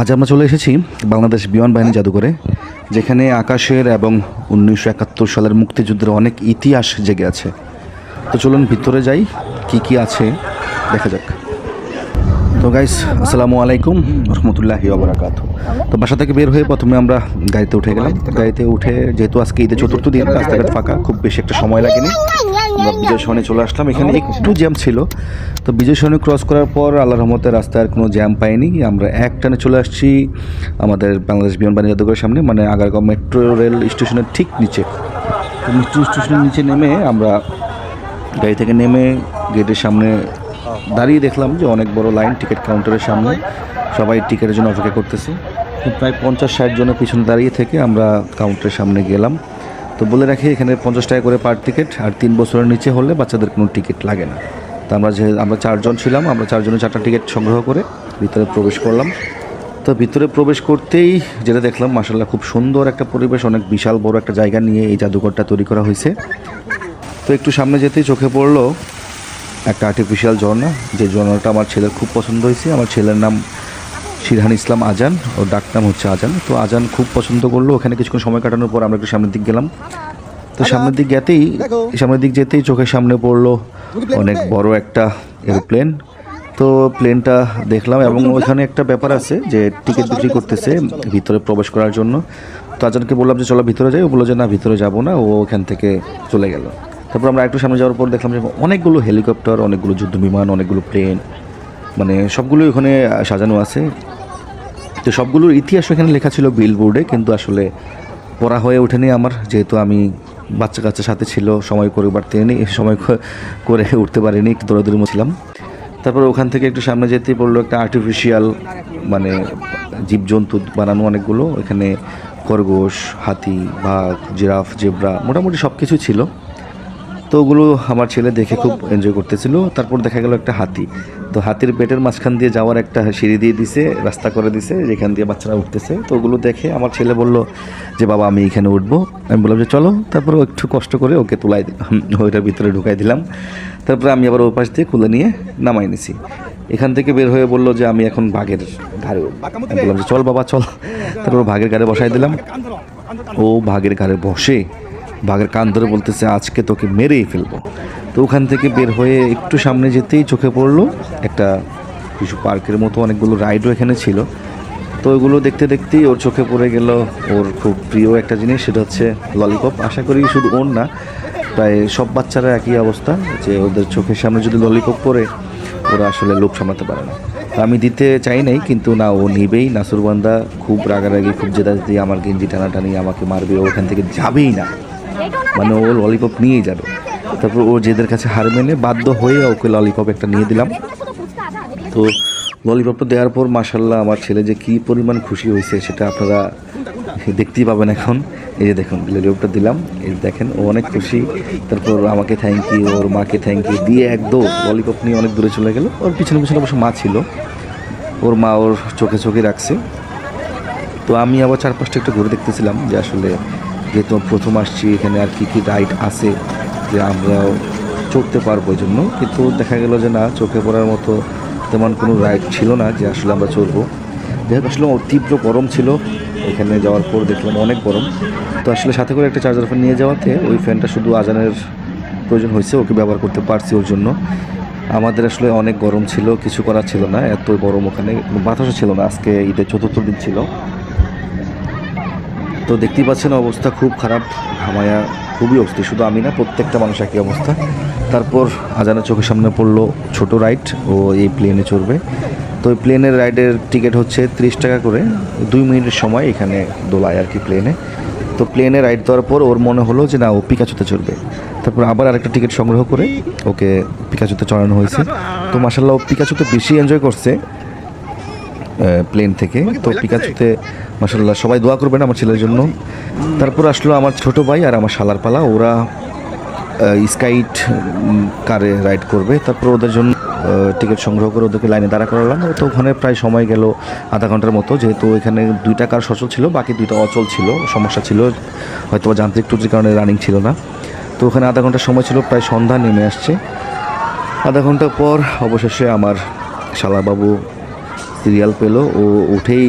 আজ আমরা চলে এসেছি বাংলাদেশ বিমান বাহিনী জাদুঘরে, যেখানে আকাশের এবং উনিশশো একাত্তর সালের মুক্তিযুদ্ধের অনেক ইতিহাস জেগে আছে। তো চলুন ভিতরে যাই, কি কি আছে, দেখা যাক। তো গাইস আসসালামু আলাইকুম, রহমতুল্লাহি ওবরাকাত তো বাসা থেকে বের হয়ে প্রথমে আমরা গাড়িতে উঠে গেলাম। গাড়িতে উঠে, যেহেতু আজকে ঈদের চতুর্থ দিন, রাস্তাঘাট ফাঁকা, খুব বেশি একটা সময় লাগেনি। আমরা বিজয় সরণি চলে আসলাম। এখানে একটু জ্যাম ছিল। তো বিজয় সরণি ক্রস করার পর আল্লাহ রহমতে রাস্তায় আর কোনো জ্যাম পাইনি। আমরা এক টানে চলে আসছি আমাদের বাংলাদেশ বিমান বাণিজ্য জাদুঘরের সামনে মানে আগারগাঁও মেট্রো রেল স্টেশনের ঠিক নিচে। মেট্রো স্টেশনের নিচে নেমে আমরা গাড়ি থেকে নেমে গেটের সামনে দাঁড়িয়ে দেখলাম যে অনেক বড় লাইন টিকিট কাউন্টারের সামনে সবাই টিকিটের জন্য অপেক্ষা করতেছে। প্রায় পঞ্চাশ ষাট জনের পিছনে দাঁড়িয়ে থেকে আমরা কাউন্টারের সামনে গেলাম। তো বলে রাখি, এখানে পঞ্চাশ টাকা করে পার টিকিট আর তিন বছরের নিচে হলে বাচ্চাদের কোনো টিকিট লাগে না। তো আমরা যে আমরা চারজন ছিলাম, আমরা চারজনের চারটা টিকিট সংগ্রহ করে ভিতরে প্রবেশ করলাম। তো ভিতরে প্রবেশ করতেই যেটা দেখলাম মাসাল্লাহ খুব সুন্দর একটা পরিবেশ, অনেক বিশাল বড় একটা জায়গা নিয়ে এই জাদুঘরটা তৈরি করা হয়েছে। তো একটু সামনে যেতেই চোখে পড়ল একটা আর্টিফিশিয়াল ঝর্ণা, যে ঝর্ণাটা আমার ছেলের খুব পছন্দ হয়েছে। আমার ছেলের নাম শিরহান ইসলাম আজান ওর ডাক নাম হচ্ছে আজান। তো আজান খুব পছন্দ করল ওখানে কিছুক্ষণ সময় কাটানোর পর আমরা একটু সামনের দিক গেলাম। তো সামনের দিক গেতেই সামনের দিক যেতেই চোখের সামনে পড়ল অনেক বড় একটা এরোপ্লেন। তো প্লেনটা দেখলাম এবং ওইখানে একটা ব্যাপার আছে যে টিকিট বিক্রি করতেছে ভিতরে প্রবেশ করার জন্য। তো আজানকে বললাম যে চলো ভিতরে যাই। ও বলল যে না ভিতরে যাব না। ও ওখান থেকে চলে গেল। তারপর আমরা একটু সামনে যাওয়ার পর দেখলাম যে অনেকগুলো হেলিকপ্টার অনেকগুলো যুদ্ধ বিমান অনেকগুলো প্লেন মানে সবগুলোই ওখানে সাজানো আছে। তো সবগুলোর ইতিহাস এখানে লেখা ছিল বিলবোর্ডে কিন্তু আসলে পড়া হয়ে ওঠেনি আমার। যেহেতু আমি বাচ্চা কাচ্চার সাথে ছিল, সময় করে নি সময় করে উঠতে পারিনি, একটু দৌড়াদৌড়ি ছিলাম তারপর ওখান থেকে একটু সামনে যেতেই পড়ল একটা আর্টিফিশিয়াল মানে জীবজন্তু বানানো অনেকগুলো। এখানে খরগোশ, হাতি, বাঘ, জিরাফ, জেব্রা, মোটামুটি সব কিছু ছিল। তো ওগুলো আমার ছেলে দেখে খুব এনজয় করতেছিল। তারপর দেখা গেল একটা হাতি। তো হাতির পেটের মাঝখান দিয়ে যাওয়ার একটা সিঁড়ি দিয়ে দিছে, রাস্তা করে দিছে, যেখান দিয়ে বাচ্চারা উঠতেছে। তো ওগুলো দেখে আমার ছেলে বলল যে, বাবা, আমি এখানে উঠবো। আমি বললাম যে, চলো। তারপর একটু কষ্ট করে ওকে তুলাই ওইটার ভিতরে ঢুকাই দিলাম। তারপরে আমি আবার ওই পাশ দিয়ে খুলে নিয়ে নামাই নিছি। এখান থেকে বের হয়ে বলল যে, আমি এখন বাঘের ঘাড়ে। বললাম যে, চল বাবা, চল। তারপর বাঘের ঘাড়ে বসাই দিলাম। ও বাঘের ঘাড়ে বসে বাঘের কান ধরে বলতেছে, আজকে তোকে মেরেই ফেলব। তো ওখান থেকে বের হয়ে একটু সামনে যেতেই চোখে পড়ল একটা কিছু পার্কের মতো, অনেকগুলো রাইডও এখানে ছিল। তো ওইগুলো দেখতে দেখতেই ওর চোখে পড়ে গেল ওর খুব প্রিয় একটা জিনিস, সেটা হচ্ছে ললিপপ। আশা করি শুধু ওর না, প্রায় সব বাচ্চারা একই অবস্থা, যে ওদের চোখের সামনে যদি ললিপপ পড়ে, ওরা আসলে লোভ সামলাতে পারে না। আমি দিতে চাই নাই, কিন্তু না, ও নিবেই। নাসুরবান্দা খুব রাগারাগি, খুব জেদা দিয়ে আমার গেঞ্জি টানাটানি আমাকে মারবে ওখান থেকে যাবেই না। মানে ও ললিপপ নিয়েই যাবে। তারপর ও যেদের কাছে হার মেনে বাধ্য হয়ে ওকে ললিপপ একটা নিয়ে দিলাম। তো ললিপপটা দেওয়ার পর মাসাল্লাহ আমার ছেলে যে কী পরিমাণ খুশি হয়েছে সেটা আপনারা দেখতেই পাবেন এখন। এই যে দেখুন ললিপপটা দিলাম। এই দেখেন, ও অনেক খুশি। তারপর আমাকে থ্যাংক ইউ ওর মাকে থ্যাংক ইউ দিয়ে একদম ললিপপ নিয়ে অনেক দূরে চলে গেল। ওর পিছনে পিছনে অবশ্য মা ছিল। ওর মা ওর চোখে চোখে রাখছে। তো আমি আবার চারপাশটা একটু ঘুরে দেখতেছিলাম যে আসলে যেহেতু প্রথম আসছি, এখানে আর কি কি রাইড আছে যে আমরা চড়তে পারব জন্য। কিন্তু দেখা গেল যে না, চোখে পড়ার মতো তেমন কোনো রাইড ছিল না যে আসলে আমরা চড়বো যেহেতু আসলে তীব্র গরম ছিল, এখানে যাওয়ার পর দেখলাম অনেক গরম। তো আসলে সাথে করে একটা চার্জার ফ্যান নিয়ে যাওয়াতে ওই ফ্যানটা শুধু আজানের প্রয়োজন হয়েছে, ওকে ব্যবহার করতে পারছি ওর জন্য। আমাদের আসলে অনেক গরম ছিল, কিছু করার ছিল না এত গরম ওখানে। বাতাসও ছিল না, আজকে ঈদের চতুর্থ দিন ছিল। তো দেখতেই পাচ্ছেন অবস্থা খুব খারাপ। ঘামায়া খুবই অবস্থা শুধু আমি না, প্রত্যেকটা মানুষ একই অবস্থা। তারপর আজানের চোখের সামনে পড়ল ছোট রাইড, ও এই প্লেনে চড়বে। তো ওই প্লেনের রাইডের টিকিট হচ্ছে ত্রিশ টাকা করে। দুই মিনিটের সময় এখানে দোলায় আর কি প্লেনে তো প্লেনে রাইড দেওয়ার পর ওর মনে হলো যে না, ও পিকাচুতে চড়বে। তারপর আবার আরেকটা টিকিট সংগ্রহ করে ওকে পিকাচুতে চড়ানো হয়েছে। তো মাসাল্লাহ ও পিকাচুতে বেশি এনজয় করছে। প্লেন থেকে। তো পিকাচুতে মাসাল্লাহ সবাই দোয়া করবেন আমার ছেলের জন্য। তারপর আসলো আমার ছোট ভাই আর আমার শালার পালা। ওরা স্কাইট কারে রাইড করবে। তারপর ওদের জন্য টিকিট সংগ্রহ করে ওদেরকে লাইনে দাঁড়া করালাম। তো ওখানে প্রায় সময় গেল আধা ঘণ্টার মতো। যেহেতু এখানে দুইটা কার সচল ছিল বাকি দুইটা অচল ছিল। সমস্যা ছিল হয়তো বা যান্ত্রিক ত্রুটির কারণে রানিং ছিল না। তো ওখানে আধা ঘণ্টা সময় ছিল প্রায় সন্ধ্যা নেমে আসছে। আধা ঘণ্টা পর অবশেষে আমার শালাবাবু সিরিয়াল পেল, ও উঠেই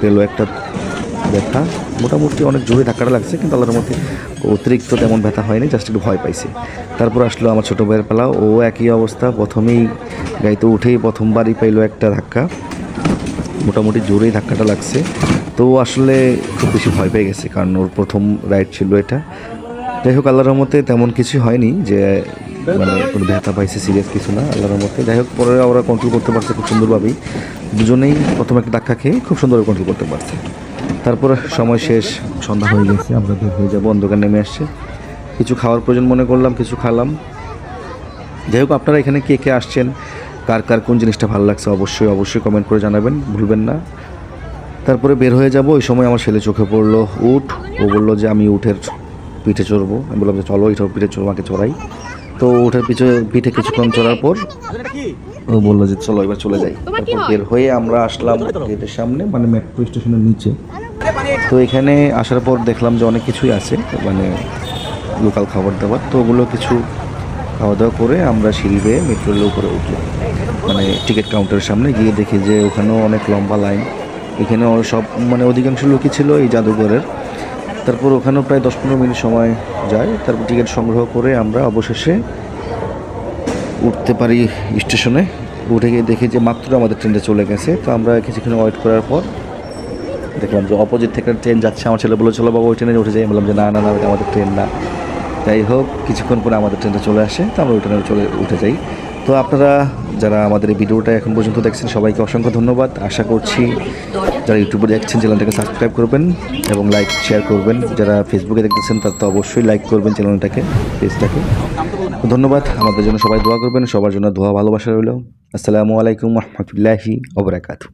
পেল একটা ব্যথা। মোটামুটি অনেক জোরে ধাক্কাটা লাগছে, কিন্তু আল্লাহর মধ্যে অতিরিক্ত তেমন ব্যথা হয়নি, জাস্ট একটু ভয় পাইছে। তারপর আসলো আমার ছোটো ভাইয়ের পালা, ও একই অবস্থা, প্রথমেই গাড়িতে উঠেই প্রথমবারই পাইলো একটা ধাক্কা। মোটামুটি জোরেই ধাক্কাটা লাগছে। তো আসলে খুব বেশি ভয় পেয়ে গেছে, কারণ ওর প্রথম রাইড ছিল এটা। যাই হোক, আল্লাহর রহমতে তেমন কিছু হয়নি যে মানে কোনো ব্যথা পাইছে, সিরিয়াস কিছু না, আল্লাহর রহমতে। যাই হোক, পরে ওরা কন্ট্রোল করতে পারছে খুব সুন্দরভাবেই। দুজনেই প্রথম একটা ধাক্কা খেয়ে খুব সুন্দরভাবে কন্ট্রোল করতে পারছে। তারপর সময় শেষ, সন্ধ্যা হয়ে গেছে, আমরা বের হয়ে যাব, অন্ধকার নেমে আসছে। কিছু খাওয়ার প্রয়োজন মনে করলাম, কিছু খালাম। যাই হোক, আপনারা এখানে কে কে আসছেন, কার কার কোন জিনিসটা ভালো লাগছে অবশ্যই অবশ্যই কমেন্ট করে জানাবেন, ভুলবেন না। তারপরে বের হয়ে যাব, ওই সময় আমার ছেলে চোখে পড়ল, উঠ, ও বলল যে আমি উঠের পিঠে চড়বো, আমি বললাম যে চলো এটার পিঠে চড়বো আমাকে চড়াই। তো উঠের পিঠে পিঠে কিছুক্ষণ চড়ার পর ও বলল যে চলো এবার চলে যাই। তারপর বের হয়ে আমরা আসলাম গেটের সামনে মানে মেট্রো স্টেশনের নিচে। তো এখানে আসার পর দেখলাম যে অনেক কিছুই আছে মানে লোকাল খাবার দাবার। তো ওগুলো কিছু খাওয়া দাওয়া করে আমরা সিঁড়ি বেয়ে মেট্রো রেলের উপরে উঠলাম। মানে টিকিট কাউন্টারের সামনে গিয়ে দেখি যে ওখানেও অনেক লম্বা লাইন এখানেও সব মানে অধিকাংশ লোকই ছিল এই জাদুঘরের। তারপর ওখানেও প্রায় দশ পনেরো মিনিট সময় যায়। তারপর টিকিট সংগ্রহ করে আমরা অবশেষে উঠতে পারি স্টেশনে। উঠে গিয়ে দেখি যে মাত্র আমাদের ট্রেনটা চলে গেছে। তো আমরা কিছুক্ষণ ওয়েট করার পর দেখলাম যে অপোজিট থেকে ট্রেন যাচ্ছে। আমার ছেলে বলে চলো বাবা, ওই ট্রেনে উঠে যাই। বললাম যে, না না না আমাদের ট্রেন না। যাই হোক, কিছুক্ষণ পরে আমাদের ট্রেনটা চলে আসে। তো আমরা ওই ট্রেনে চলে, উঠে যাই। তো আপনারা যারা আমাদের এই ভিডিওটা এখন পর্যন্ত দেখছেন, সবাইকে অসংখ্য ধন্যবাদ। আশা করছি যারা ইউটিউবে দেখছেন, চ্যানেলটাকে সাবস্ক্রাইব করবেন এবং লাইক, শেয়ার করবেন। যারা ফেসবুকে দেখতেছেন, তার তো অবশ্যই লাইক করবেন চ্যানেলটাকে, পেজটাকে। ধন্যবাদ। আমাদের জন্য সবাই দোয়া করবেন। সবার জন্য দোয়া, ভালোবাসা রইল। আসসালামু আলাইকুম রহমতুল্লাহি ওবরাকাতু